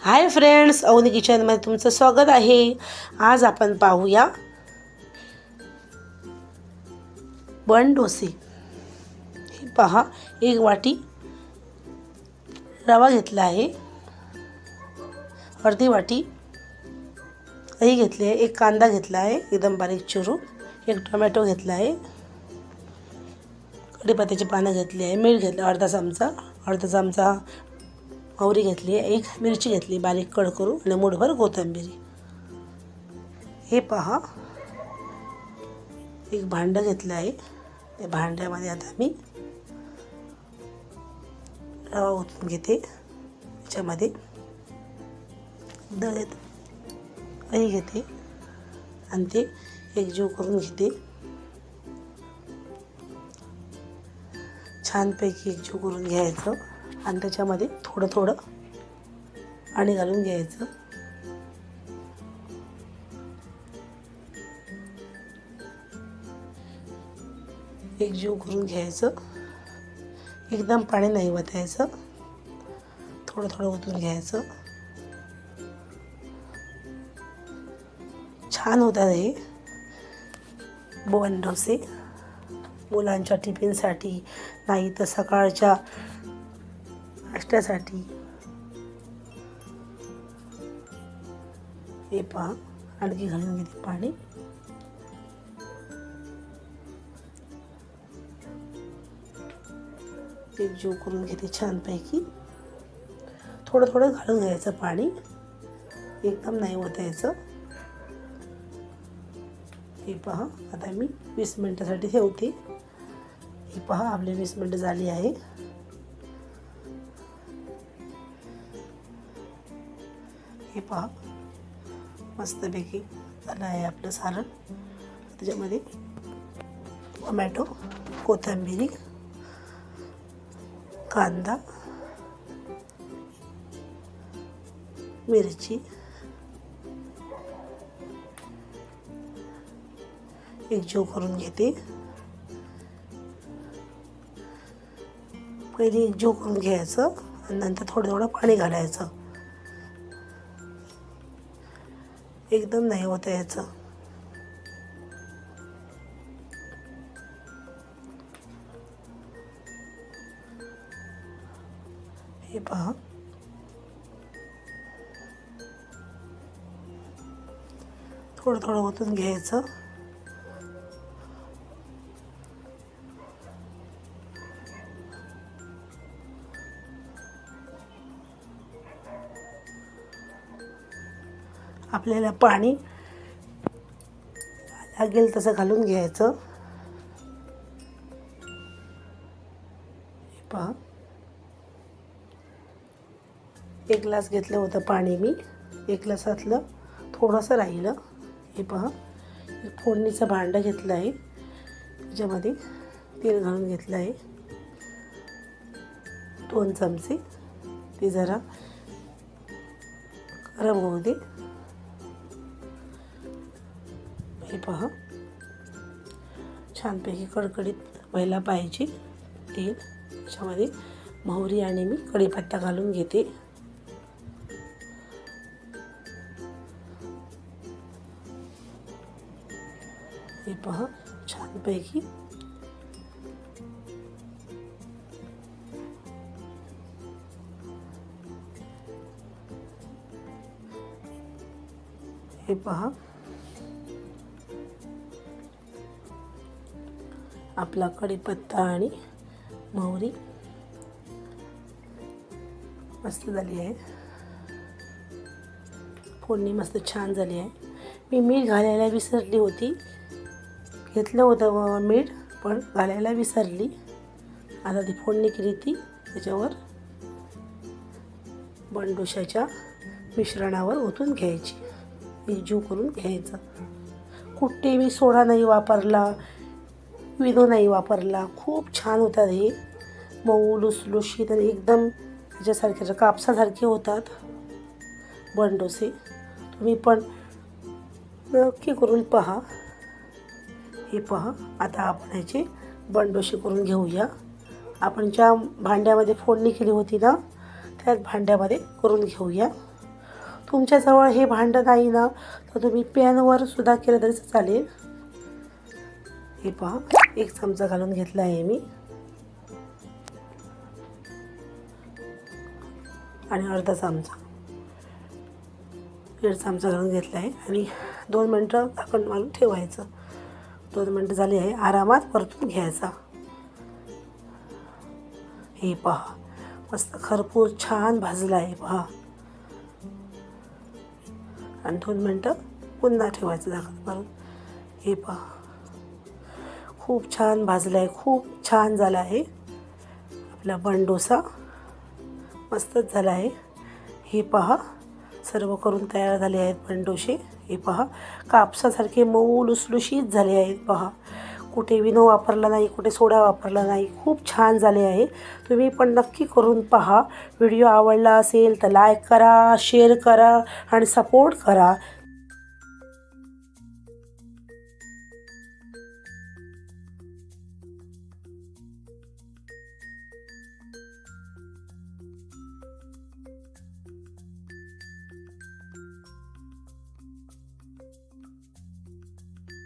Hi friends Avni किचनमध्ये तुमचं स्वागत आहे. आज आपण पाहूया बन डोसे. हे पहा एक वाटी रवा घेतला आहे. अर्धी वाटी दही घेतली आहे एक कांदा घेतला आहे एकदम बारीक चिरून एक टोमॅटो घेतला आहे. कढीपत्त्याची पानं घेतली आहे मीठ घेतलं अर्धा चमचा अर्धा चमचा मोहरी घेतली आहे एक मिरची घेतली बारीक कड करून आणि मुठभर कोथिंबिरी. हे पहा. एक भांडं घेतलं आहे. त्या भांड्यामध्ये आता मी रवा ओतून घेते. त्याच्यामध्ये दही दही घेते आणि ते एकजीव करून घेते. छानपैकी एकजीव करून घ्यायचं. आणि त्याच्यामध्ये थोडं थोडं पाणी घालून घ्यायचं. एक जीव करून घ्यायचं. एकदम पाणी नाही वतायचं. थोडं थोडं ओतून घ्यायचं. छान होतात हे. बोवन डोसे. मुलांच्या टिफिनसाठी नाही तर सकाळच्या अष्टासाठी हे पहा आणखी घालून घेते पाणी. ते जीव करून घेते छानपैकी. थोडं थोडं घालून घ्यायचं पाणी. एकदम नाही ओतायचं हे पहा आता मी वीस मिनटासाठी ठेवते. हे पहा आपली वीस मिनटं झाली आहे. हे पहा. मस्तपैकी झालं आहे आपलं सारण. त्याच्यामध्ये टोमॅटो कोथिंबिरी कांदा मिरची एकजीव करून घेते. पहिले एकजीव करून घ्यायचं आणि नंतर थोडं थोडं पाणी घालायचं. एकदम नाही होतं याचं. हे पहा. थोडं थोडं ओतून घ्यायचं. आपल्याला पाणी लागेल तसं घालून घ्यायचं. हे पहा. एक ग्लास घेतलं होतं पाणी मी. एक ग्लासातलं थोडंसं राहिलं. हे पहा. फोडणीचं भांडं घेतलं आहे. त्याच्यामध्ये तेल घालून घेतलं आहे. दोन चमचे. ते जरा गरम होऊ दे. हे पहा. छानपैकी कडकडीत व्हायला पाहिजे तेल. त्याच्यामध्ये मोहरी आणि मी कढीपत्ता घालून घेते. हे पहा छानपैकी. हे पहा आपला कढीपत्ता आणि मोहरी मस्त झाली आहे. फोडणी मस्त छान झाली आहे. मी मीठ घालायला विसरली होती. घेतलं होतं मीठ पण घालायला विसरली. आता ती फोडणी केली ती त्याच्यावर बंडोशाच्या मिश्रणावर ओतून घ्यायची. एकजीव करून घ्यायचं. कुठे मी सोडा नाही वापरला. विनो नाही वापरला. खूप छान होतात हे मऊ लुसलुशीत आणि एकदम ह्याच्यासारखे कापसासारखे होतात बंडोसे तुम्ही पण नक्की करून पहा. हे पहा. आता आपण ह्याचे बंडोशी करून घेऊया. आपण ज्या भांड्यामध्ये फोडणी केली होती ना त्याच भांड्यामध्ये करून घेऊया. तुमच्याजवळ हे भांडं नाही ना तर तुम्ही पॅनवर सुद्धा केलं तरी चालेल. हे पहा एक चमचा घालून घेतला आहे मी. आणि अर्धा चमचा. दीड चमचा घालून घेतला आहे. आणि दोन मिनटं झाकण मारून ठेवायचं. दोन मिनटं झाली आहे. आरामात परतून घ्यायचा. हे पहा मस्त खरपूर छान भाजला आहे पहा. आणि दोन मिनटं पुन्हा ठेवायचं झाकण मारून. हे पहा. खूप छान भाजला आहे खूप छान झाला आहे आपला बंडोसा मस्तच झाला आहे हे पहा सर्व करून तयार झाले आहेत बंडोशे. हे पहा कापसासारखे मऊ लुसलुशीत झाले आहेत पहा. कुठे विनो वापरला नाही कुठे सोडा वापरला नाही. खूप छान झाले आहे. तुम्ही पण नक्की करून पहा. व्हिडिओ आवडला असेल तर लाईक करा शेअर करा आणि सपोर्ट करा.